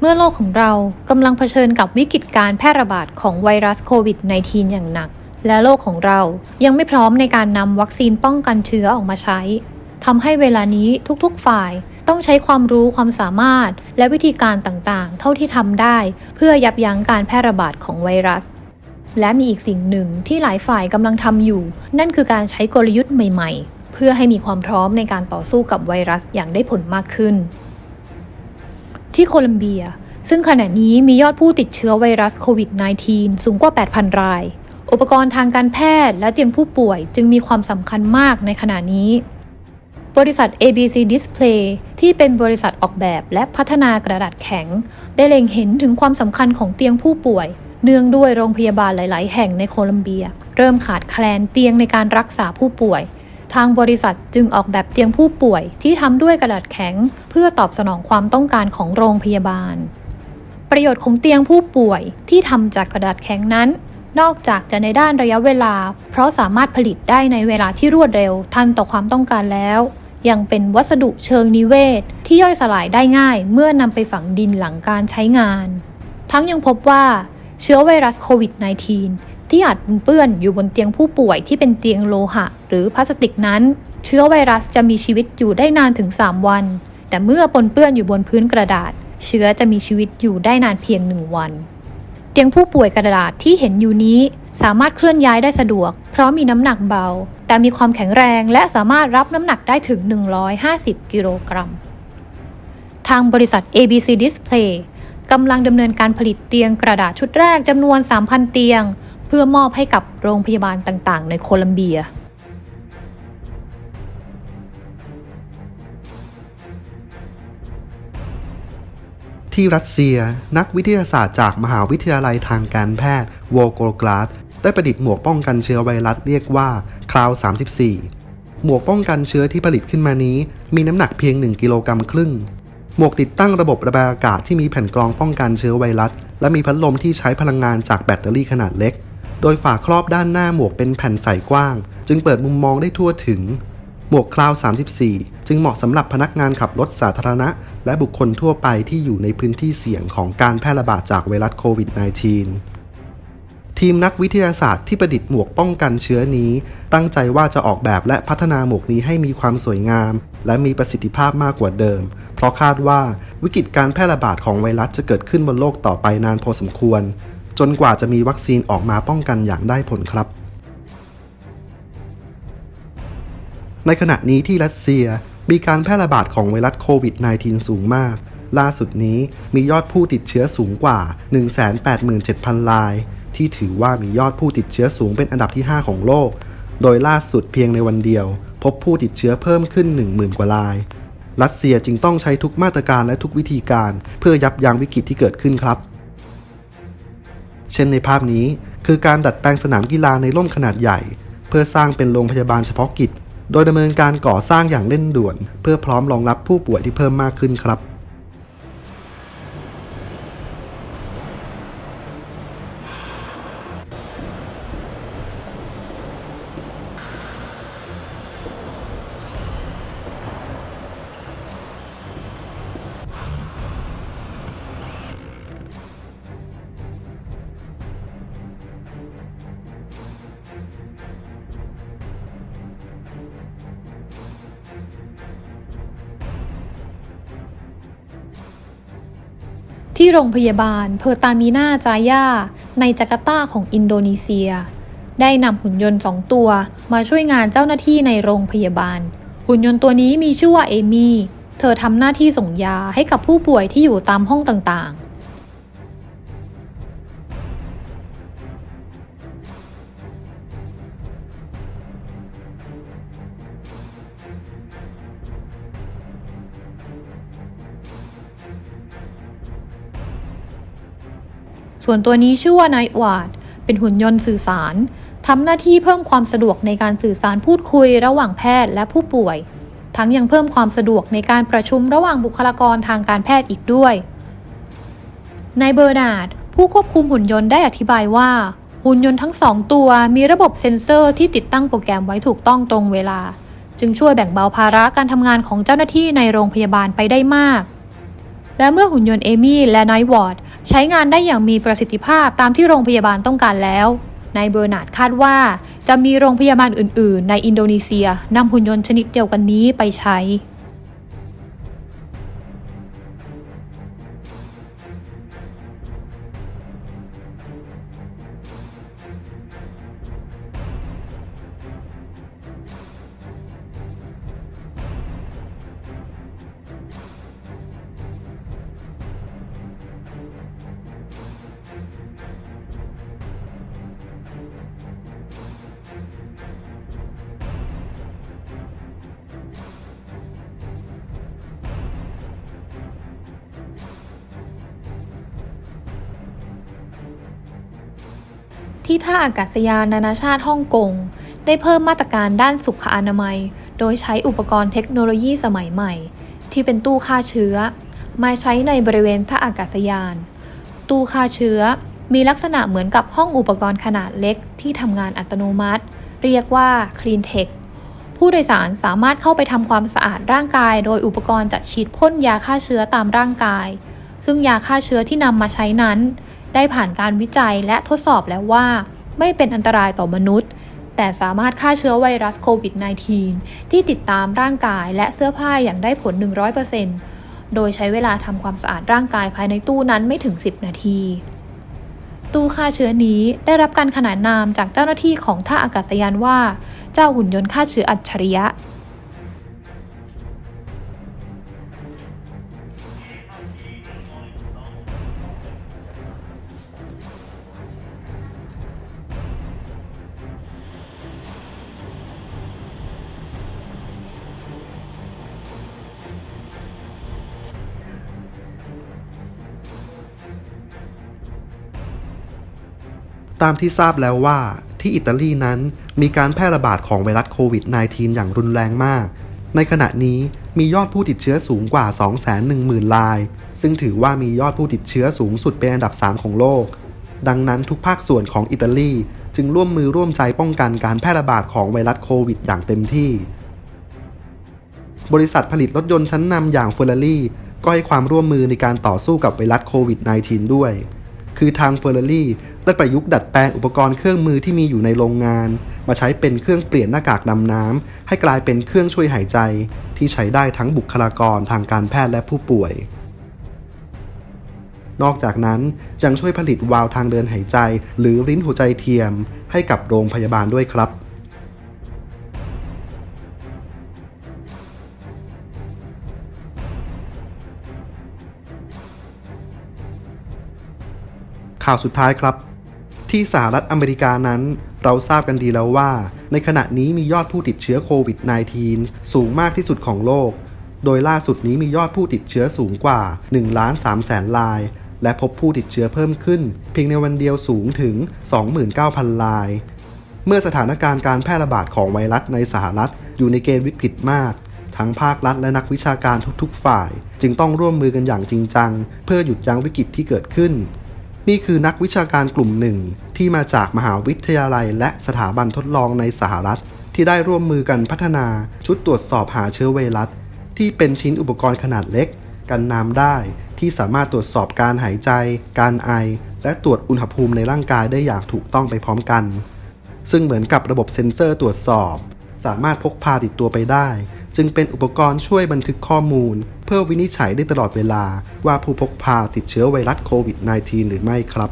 เมื่อโลกของเรากำลังเผชิญกับวิกฤตการแพร่ระบาดของไวรัสโควิด -19 อย่างหนัก และโลกของเรายังไม่พร้อมในการนำวัคซีนป้องกันเชื้อออกมาใช้ทำให้เวลานี้ทุกๆฝ่ายต้องใช้ความรู้ความสามารถ และวิธีการต่างๆ เท่าที่ทำได้ เพื่อยับยั้งการแพร่ระบาดของไวรัส และมีอีกสิ่งหนึ่งที่หลายฝ่ายกำลังทำอยู่ นั่นคือการใช้กลยุทธ์ใหม่ ๆ เพื่อให้มีความพร้อมในการต่อสู้กับไวรัสอย่างได้ผลมากขึ้น ที่โคลัมเบีย ซึ่งขณะนี้มียอดผู้ติดเชื้อไวรัสโควิด -19 สูงกว่า 8,000 ราย อุปกรณ์ทางการแพทย์และเตียงผู้ป่วยจึงมีความสำคัญมากในขณะนี้ บริษัท ABC Display ที่เป็นบริษัทออกแบบและพัฒนากระดาษแข็ง ได้เล็งเห็นถึงความสำคัญของเตียงผู้ป่วย เนื่องด้วยโรงพยาบาลหลาย ๆ แห่งในโคลัมเบีย เริ่มขาดแคลนเตียงในการรักษาผู้ป่วย ทางบริษัทจึงออกแบบเตียงผู้ป่วยที่ทำด้วยกระดาษแข็ง เพื่อตอบสนองความต้องการของโรงพยาบาล ประโยชน์ของเตียงผู้ป่วยที่ทำจากกระดาษแข็งนั้น นอกจากจะในด้านระยะเวลา เพราะสามารถผลิตได้ในเวลาที่รวดเร็วทันต่อความต้องการแล้ว ยังเป็นวัสดุเชิงนิเวศ ที่ย่อยสลายได้ง่ายเมื่อนำไปฝังดินหลังการใช้งาน ทั้งยังพบว่าเชื้อไวรัสโควิด -19 ที่อาจปนเปื้อนอยู่บนเตียงผู้ป่วยที่เป็นเตียงโลหะ หรือพลาสติกนั้น เชื้อไวรัสจะมีชีวิตอยู่ได้นานถึง 3 วัน แต่เมื่อปนเปื้อนอยู่บนพื้นกระดาษ เชื้อจะมีชีวิตอยู่ได้นานเพียง1วัน เตียงผู้ป่วยกระดาษที่เห็นอยู่นี้สามารถเคลื่อนย้ายได้สะดวก เพราะมีน้ำหนักเบา แต่มีความแข็งแรงและสามารถรับน้ำหนักได้ถึง 150 กิโลกรัม ทางบริษัท ABC Display กำลังดำเนินการผลิตเตียงกระดาษชุดแรกจำนวน 3,000 เตียง เพื่อมอบให้กับโรงพยาบาลต่างๆ ในโคลัมเบีย ที่รัสเซียนักวิทยาศาสตร์จากมหาวิทยาลัยทางการแพทย์โวโกลกราดได้ประดิษฐ์หมวกป้องกันเชื้อไวรัสเรียกว่าคราว 34 หมวกป้องกันเชื้อที่ผลิตขึ้นมานี้ มีน้ำหนักเพียง 1 กิโลกรัมครึ่ง หมวกติดตั้งระบบระบายอากาศที่มีแผ่นกรองป้องกันเชื้อไวรัส และมีพัดลมที่ใช้พลังงานจากแบตเตอรี่ขนาดเล็ก โดยฝาครอบด้านหน้าหมวกเป็นแผ่นใสกว้าง จึงเปิดมุมมองได้ทั่วถึง หมวกคลาว 34 จึงเหมาะสำหรับพนักงานขับรถสาธารณะ และบุคคลทั่วไปที่อยู่ในพื้นที่เสี่ยงของการแพร่ระบาดจากไวรัสโควิด -19 ทีมนักวิทยาศาสตร์ที่ประดิษฐ์หมวกป้องกันเชื้อนี้ ตั้งใจว่าจะออกแบบและพัฒนาหมวกนี้ให้มีความสวยงาม และมีประสิทธิภาพมากกว่าเดิม เพราะคาดว่าวิกฤตการแพร่ระบาดของไวรัสจะเกิดขึ้นบนโลกต่อไปนานพอสมควร จนกว่าจะมีวัคซีนออกมาป้องกันอย่างได้ผลครับ ในขณะนี้ที่รัสเซียมีการแพร่ระบาดของไวรัสโควิด -19 สูงมาก ล่าสุดนี้มียอดผู้ติดเชื้อสูงกว่า 187,000 ราย ที่ถือว่ามียอดผู้ติดเชื้อสูงเป็นอันดับที่ 5 ของโลก โดยล่าสุดเพียงในวันเดียว พบผู้ติดเชื้อเพิ่มขึ้น 10,000 กว่าราย รัสเซียจึงต้องใช้ทุกมาตรการและทุกวิธีการ เพื่อยับยั้งวิกฤตที่เกิดขึ้นครับ เช่นในภาพนี้คือการดัดแปลงสนามกีฬาในร่มขนาดใหญ่ เพื่อสร้างเป็นโรงพยาบาลเฉพาะกิจ โดยดำเนินการก่อสร้างอย่างเร่งด่วน เพื่อพร้อมรองรับผู้ป่วยที่เพิ่มมากขึ้นครับ ที่โรงพยาบาลเพอร์ตามีนาจายาในจาการ์ตาของอินโดนีเซีย ได้นำหุ่นยนต์สองตัว มาช่วยงานเจ้าหน้าที่ในโรงพยาบาล หุ่นยนต์ตัวนี้มีชื่อว่าเอมี่ เธอทำหน้าที่ส่งยาให้กับผู้ป่วยที่อยู่ตามห้องต่างๆ ส่วนตัวนี้ชื่อว่านายอวาดเป็นหุ่นยนต์สื่อสารทำหน้าที่เพิ่มความสะดวกในการสื่อสารพูดคุยระหว่างแพทย์และผู้ป่วย ทั้งยังเพิ่มความสะดวกในการประชุมระหว่างบุคลากรทางการแพทย์อีกด้วยนายเบอร์นาร์ดผู้ควบคุมหุ่นยนต์ได้อธิบายว่า หุ่นยนต์ทั้งสองตัวมีระบบเซ็นเซอร์ที่ติดตั้งโปรแกรมไว้ถูกต้องตรงเวลา จึงช่วยแบ่งเบาภาระการทำงานของเจ้าหน้าที่ในโรงพยาบาลไปได้มาก และเมื่อหุ่นยนต์เอมี่และไนท์วอร์ด ใช้งานได้อย่างมีประสิทธิภาพตามที่โรงพยาบาลต้องการแล้ว นายเบอร์นาร์ดคาดว่า จะมีโรงพยาบาลอื่น ๆ ในอินโดนีเซียนำหุ่นยนต์ชนิดเดียวกันนี้ไปใช้ ที่ท่าอากาศยานนานาชาติฮ่องกง ได้เพิ่มมาตรการด้านสุขอนามัย โดยใช้อุปกรณ์เทคโนโลยีสมัยใหม่ ที่เป็นตู้ฆ่าเชื้อ มาใช้ในบริเวณท่าอากาศยาน ตู้ฆ่าเชื้อมีลักษณะเหมือนกับห้องอุปกรณ์ขนาดเล็กที่ทำงานอัตโนมัติ เรียกว่า Clean Tech ผู้โดยสารสามารถเข้าไปทำความสะอาดร่างกาย โดยอุปกรณ์จัดฉีดพ่นยาฆ่าเชื้อตามร่างกาย ซึ่งยาฆ่าเชื้อที่นำมาใช้นั้น ได้ผ่านการวิจัยและทดสอบแล้วว่า ไม่เป็นอันตรายต่อมนุษย์ แต่สามารถฆ่าเชื้อไวรัสโควิด -19 ที่ติดตามร่างกายและเสื้อผ้าอย่างได้ผล 100%โดยใช้เวลาทำความสะอาดร่างกายภายในตู้นั้นไม่ถึง 10 นาที ตู้ฆ่าเชื้อนี้ได้รับการขนานนามจากเจ้าหน้าที่ของท่าอากาศยานว่า เจ้าหุ่นยนต์ฆ่าเชื้ออัจฉริยะ ตามที่ทราบแล้วว่าที่อิตาลีนั้นมีการแพร่ระบาดของไวรัสโควิด -19 อย่างรุนแรงมาก ในขณะนี้มียอดผู้ติดเชื้อสูงกว่า 210,000 ราย ซึ่งถือว่ามียอดผู้ติดเชื้อสูงสุดเป็นอันดับ 3 ของโลก ดังนั้นทุกภาคส่วนของอิตาลีจึงร่วมมือร่วมใจป้องกันการแพร่ระบาดของไวรัสโควิด อย่างเต็มที่ บริษัทผลิตรถยนต์ชั้นนำอย่างเฟอร์รารี่ก็ให้ความร่วมมือในการต่อสู้กับไวรัสโควิด -19 ด้วย คือทางเฟอร์รารี่ได้ประยุกต์ดัดแปลงอุปกรณ์เครื่องมือที่มีอยู่ในโรงงาน มาใช้เป็นเครื่องเปลี่ยนหน้ากากดำน้ำให้กลายเป็นเครื่องช่วยหายใจ ที่ใช้ได้ทั้งบุคลากรทางการแพทย์และผู้ป่วย นอกจากนั้นยังช่วยผลิตวาล์วทางเดินหายใจ หรือลิ้นหัวใจเทียม ให้กับโรงพยาบาลด้วยครับ ข่าวสุดท้ายครับ ที่สหรัฐอเมริกานั้น เราทราบกันดีแล้วว่า ในขณะนี้มียอดผู้ติดเชื้อโควิด -19 สูงมากที่สุดของโลก โดยล่าสุดนี้มียอดผู้ติดเชื้อสูงกว่า1ล้าน3แสนราย และพบผู้ติดเชื้อเพิ่มขึ้น เพียงในวันเดียวสูงถึง 29,000 ราย เมื่อสถานการณ์การแพร่ระบาดของไวรัสในสหรัฐ อยู่ในเกณฑ์วิกฤตมากทั้งภาครัฐและนักวิชาการทุกๆ ฝ่าย จึงต้องร่วมมือกันอย่างจริงจัง เพื่อหยุดยั้งวิกฤตที่เกิดขึ้น นี่คือนักวิชาการกลุ่มหนึ่ง ที่มาจากมหาวิทยาลัยและสถาบันทดลองในสหรัฐ ที่ได้ร่วมมือกันพัฒนาชุดตรวจสอบหาเชื้อไวรัส ที่เป็นชิ้นอุปกรณ์ขนาดเล็ก กันน้ำได้ที่สามารถตรวจสอบการหายใจ การไอ และตรวจอุณหภูมิในร่างกายได้อย่างถูกต้องไปพร้อมกัน ซึ่งเหมือนกับระบบเซ็นเซอร์ตรวจสอบ สามารถพกพาติดตัวไปได้ จึงเป็นอุปกรณ์ช่วยบันทึกข้อมูล เพื่อวินิจฉัยได้ตลอดเวลาว่าผู้พกพาติดเชื้อไวรัสโควิด -19 หรือไม่ครับ